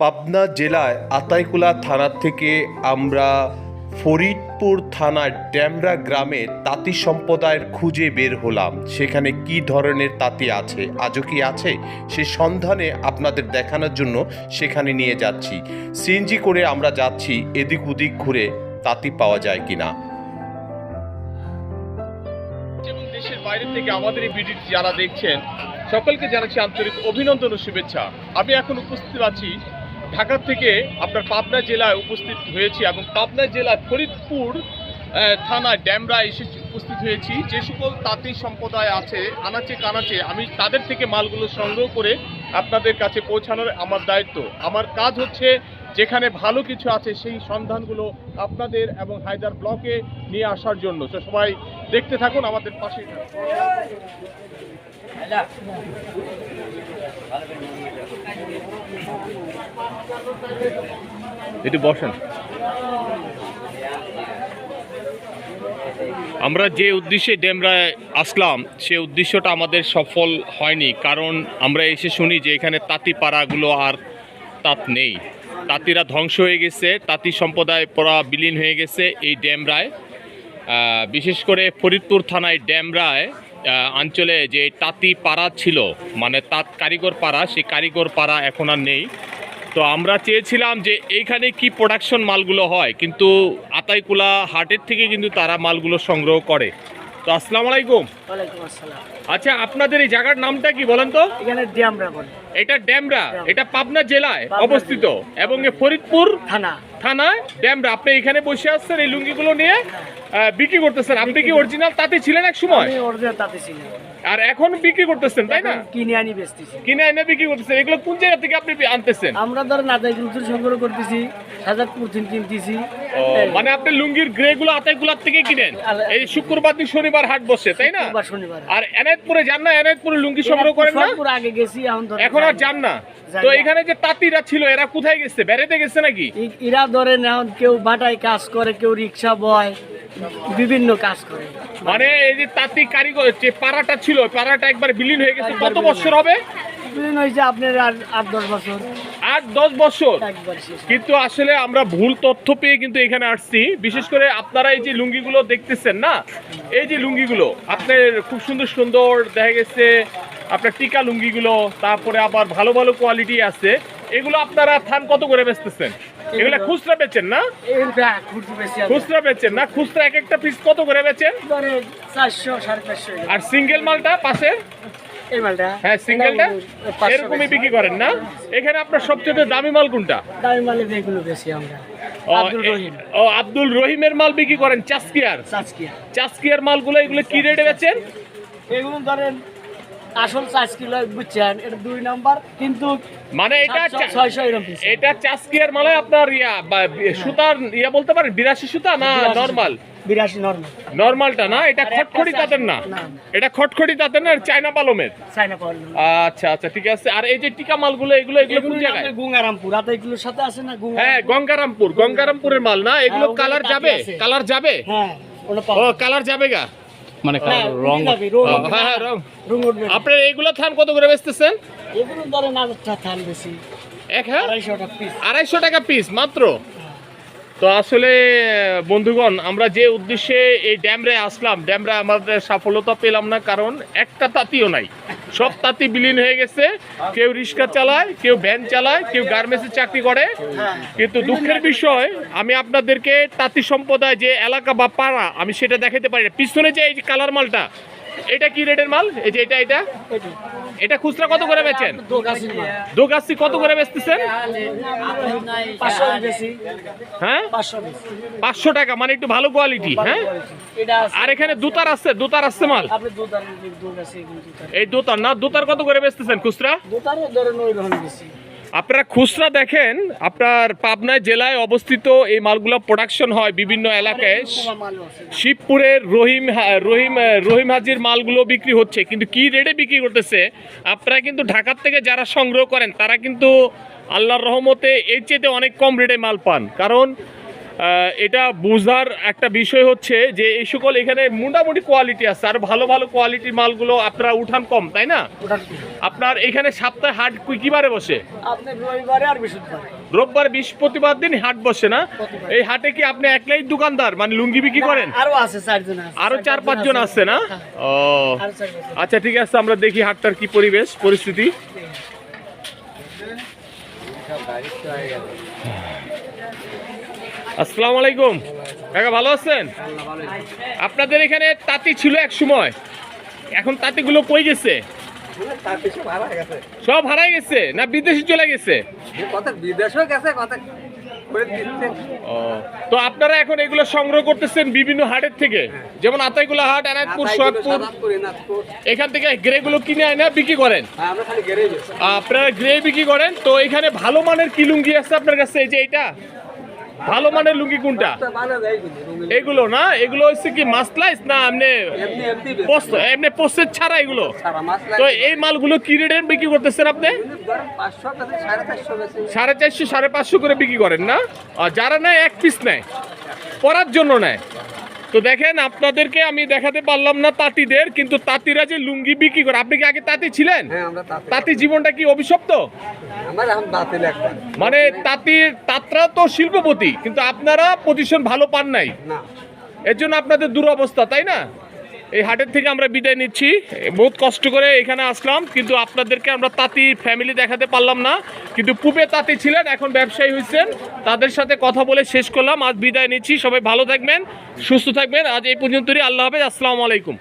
পাবনা জেলায় আতাইকুলা থানার থেকে আমরা ফরিদপুর থানার ড্যামরা গ্রামে তাঁতি সম্প্রদায়ের খুঁজে বের হলাম। সেখানে কি ধরনের তাঁতি আছে, আজও কি আছে? সে সন্ধানে আপনাদের দেখানোর জন্য সেখানে নিয়ে যাচ্ছি। সিএনজি করে আমরা যাচ্ছি, এদিক ওদিক ঘুরে তাঁতি পাওয়া যায় কিনা। এবং দেশের বাইরে থেকে আমাদের এই যারা দেখছেন, সকলকে জানাচ্ছি আন্তরিক অভিনন্দন ও শুভেচ্ছা। আমি এখন উপস্থিত আছি ঢাকা থেকে আপনার পাবনা জেলায় উপস্থিত হয়েছি এবং পাবনা জেলার ফরিদপুর থানায় ড্যামরা এসে উপস্থিত হয়েছি। যে সকল তাঁতি সম্প্রদায় আছে, আনাচে কানাচে, আমি তাদের থেকে মালগুলো সংগ্রহ করে আপনাদের কাছে পৌঁছানোর আমার দায়িত্ব। আমার কাজ হচ্ছে যেখানে ভালো কিছু আছে সেই সন্ধানগুলো আপনাদের এবং হায়দার ব্লকে নিয়ে আসার জন্য। সবাই দেখতে থাকুন আমাদের পাশে একটু বসেন। আমরা যে উদ্দেশ্যে ডেমরায় আসলাম সে উদ্দেশ্যটা আমাদের সফল হয়নি। কারণ আমরা এসে শুনি যে এখানে তাঁতি পাড়াগুলো আর তাঁত নেই। তাঁতিরা ধ্বংস হয়ে গেছে তাঁতি সম্প্রদায় পড়া বিলীন হয়ে গেছে এই ড্যামরায় আহ, বিশেষ করে ফরিদপুর থানায় ড্যামরায় অঞ্চলে যে তাঁতি পাড়া ছিল মানে তাঁত কারিগর পাড়া সেই কারিগর পাড়া এখন আর নেই। তো আমরা চেয়েছিলাম যে এইখানে কি প্রোডাকশন মালগুলো হয় কিন্তু আতাইকুলা হাটের থেকে কিন্তু তারা মালগুলো সংগ্রহ করে। তো আসসালামু আলাইকুম। আচ্ছা আপনাদের এই জায়গার নামটা কি বলেন তো? এটা ড্যামরা এটা পাবনা জেলায় অবস্থিত এবং এ ফরিদপুর থানা। থানায়। ড্যামরা আপনি এখানে বসে আসছেন এই লুঙ্গিগুলো নিয়ে বিক্রি করতেছেন। আপনি কি অরিজিনাল তাতে ছিলেন এক সময়? অরিজিনাল তাতে ছিলাম। আর এখন বিক্রি করতেছেন তাই না? কিনে আনি বেচতেছি। কিনে এনে বিক্রি করতেছেন এগুলো কোন জায়গা থেকে আপনি আনতেছেন? আমরা ধরেন আদায় গুরুত্ব সংগ্রহ করতেছি সাজাদপুর থেকে কিনতেছি। মানে আপনি লুঙ্গির গ্রে গুলো আতাইগুলার থেকে কিনেন? এই শুক্রবার দিন শনিবার হাট বসে তাই না? শুক্রবার, শনিবার। আর এনায়তপুরে যান না? এনায়তপুরে লুঙ্গি সংগ্রহ করেন না? আগে গেছি এখন ধরেন এখন আর যান না? তো এখানে যে তাঁতিরা ছিল এরা কোথায় গেছে? বেড়াতে গেছে নাকি? এরা ধরেন এখন কেউ বাটায় কাজ করে কেউ রিক্সা বয় বিভিন্ন কাজ করে। মানে এই যে তাঁতি কারিগর যে পাড়াটা ছিল পাড়াটা একবার বিলীন হয়ে গেছে কত বছর হবে? হয়েছে আপনার আর আট দশ বছর। আট দশ বছর? কিন্তু আসলে আমরা ভুল তথ্য পেয়ে কিন্তু এখানে আসছি। বিশেষ করে আপনারা এই যে লুঙ্গিগুলো দেখতেছেন না? এই যে লুঙ্গিগুলো আপনার খুব সুন্দর সুন্দর দেখা গেছে আপনার টিকা লুঙ্গিগুলো তারপরে আবার ভালো ভালো কোয়ালিটি আছে। এগুলো আপনারা থান কত করে বেচতেছেন? এগুলো খুচরা বেচেন না। খুচরা বেচেন না? খুচরা এক একটা পিস কত করে বেচেন। আর সিঙ্গেল মালটা পাশে? হ্যাঁ সিঙ্গেলটা এরকমই বিক্রি করেন না? এখানে আপনার সবচেয়ে দামি মাল কোনটা? দামি মালে যেগুলো বেশি আমরা। ও, আব্দুল রহিমের মাল বিক্রি করেন চাস্কিয়ার চাচকিয়া চাস্কিয়ার মালগুলো এগুলো কি রেটে বেচেন? এগুলো ধরেন আসল চাষ কিলো বুঝছেন? এটা দুই নাম্বার কিন্তু মানে এটা ছয়শো এরকম piece। এটা মালে আপনার ইয়া সুতার ইয়া বলতে পারেন বিরাশি সুতা না নর্মাল? বিরাশি নর্মাল। নর্মালটা না? এটা আর তাঁতের না? না। এটা খটখটি তাঁতের না চায়না পালমের? চাইনা পাওয়ার আচ্ছা আচ্ছা ঠিক আছে। আর এই যে টিকা মালগুলো এগুলো এগুলো কোন জায়গায়? গুঙ্গারামপুর। আর এগুলোর সাথে আছে না হ্যাঁ গঙ্গারামপুর গঙ্গারামপুরের মাল না? এগুলো হ্যাঁ, কালার যাবে? কালার যাবে? হ্যাঁ ও কালার যাবে গা? মানে হ্যাঁ, রং হ্যাঁ হ্যাঁ রং। আপনার এইগুলো থান কত করে বেচতেছেন? এগুলো ধরেন আড়াইশো টাকা পিস আড়াইশো টাকা পিস মাত্র? তো আসলে বন্ধুগণ, আমরা যে উদ্দেশ্যে এই ড্যামরে আসলাম, ড্যামরে আমাদের সফলতা পেলাম না, কারণ একটা তাঁতিও নাই। সব তাঁতি বিলীন হয়ে গেছে। কেউ রিক্সা চালায়, কেউ ভ্যান চালায়, কেউ গার্মেন্টসে চাকরি করে। কিন্তু দুঃখের বিষয়, আমি আপনাদেরকে তাঁতি সম্প্রদায় যে এলাকা বা পাড়া, আমি সেটা দেখাতে পারি পিছনে যে এই কালার মালটা এটা কি রেটের মাল? এই যে এটা এটা? এটা খুচরা কত করে বেচেন। দোগাছি কত করে বেচতেছেন? হ্যাঁ? পাঁচশো টাকা মানে একটু ভালো কোয়ালিটি হ্যাঁ? আর এখানে দুতার আছে দুতার আছে মাল? এই দুতার না, দুতার কত করে বেচতেছেন খুচরা? আপনারা খুচরা দেখেন, আপনার পাবনা জেলায় অবস্থিত এই মালগুলো প্রোডাকশন হয় বিভিন্ন এলাকায়। শিবপুরের রহিম রহিম রহিম হাজির মালগুলো বিক্রি হচ্ছে, কিন্তু কি রেটে বিক্রি করতেছে? আপনারা কিন্তু ঢাকার থেকে যারা সংগ্রহ করেন, তারা কিন্তু আল্লাহর রহমতে এর চেয়েতে অনেক কম রেটে মাল পান। কারণ এটা বোঝার একটা বিষয় হচ্ছে যে এই সকল এখানে মোটামুটি কোয়ালিটি আছে। আর ভালো ভালো কোয়ালিটির মালগুলো আপনারা উঠান কম তাই না? আপনার এখানে সপ্তাহে হাট কি- কিবারে বসে? আপনি রবিবারে বৃহস্পতিবারে। দিন হাট বসে না? এই হাটে কি আপনি একলাই দোকানদার? মানে লুঙ্গি বিক্রি করেন? আরও আছে চারজন আরও চার পাঁচজন আছে। না? হ্যাঁ, ও। আচ্ছা ঠিক আছে আমরা দেখি হাটটার কি পরিবেশ পরিস্থিতি। আসসালামু আলাইকুম। কাকা ভালো আছেন? আপনাদের এখানে তাঁতি ছিল এক সময়। এখন তাঁতিগুলো কই গেছে? সব হারাই গেছে না বিদেশে চলে গেছে? ও তো আপনারা এখন এগুলো সংগ্রহ করতেছেন বিভিন্ন হাটের থেকে? যেমন আতাইগুলা হাট এনায়তপুর সোহাগপুর। এখান থেকে গ্রেগুলো কিনে আয় না বিক্রি করেন? হ্যাঁ আপনারা গ্রে বিক্রি করেন? তো এখানে ভালো মানের কি লুঙ্গি আছে আপনার কাছে? এই যে এটা ভালো মানের লুঙ্গি কোনটা? এগুলো না? এগুলো হচ্ছে কি মাসলাইস না এমনি এমনি এমনি পোস্টের ছাড়া এগুলো? তো এই মালগুলো কি রেটে বিক্রি করতেছেন আপনি? সাড়ে চারশো সাড়ে পাঁচশো করে বিক্রি করেন না? আর যারা নেয় এক পিস নেয়। পরার জন্য নেয়। তো দেখেন আপনাদেরকে আমি দেখাতে পারলাম না তাঁতিদের কিন্তু তাঁতিরা যে লুঙ্গি বিক্রি করে আপনি কি আগে তাঁতি ছিলেন? হ্যাঁ তাতে জীবনটা কি অভিশপ্ত? মানে তাঁতির তাঁতরা তো শিল্পপতি কিন্তু আপনারা পজিশন ভালো পান নাই। এর জন্য আপনাদের দুরবস্থা তাই না? এই হাটের থেকে আমরা বিদায় নিচ্ছি। বহুত কষ্ট করে এখানে আসলাম, কিন্তু আপনাদেরকে আমরা তাঁতি ফ্যামিলি দেখাতে পারলাম না। কিন্তু পূবে তাঁতি ছিলেন, এখন ব্যবসায়ী হয়েছেন। তাদের সাথে কথা বলে শেষ করলাম। আজ বিদায় নিচ্ছি। সবাই ভালো থাকবেন, সুস্থ থাকবেন। আজ এই পর্যন্তই। আল্লাহ হাফেজ। আসসালামু আলাইকুম।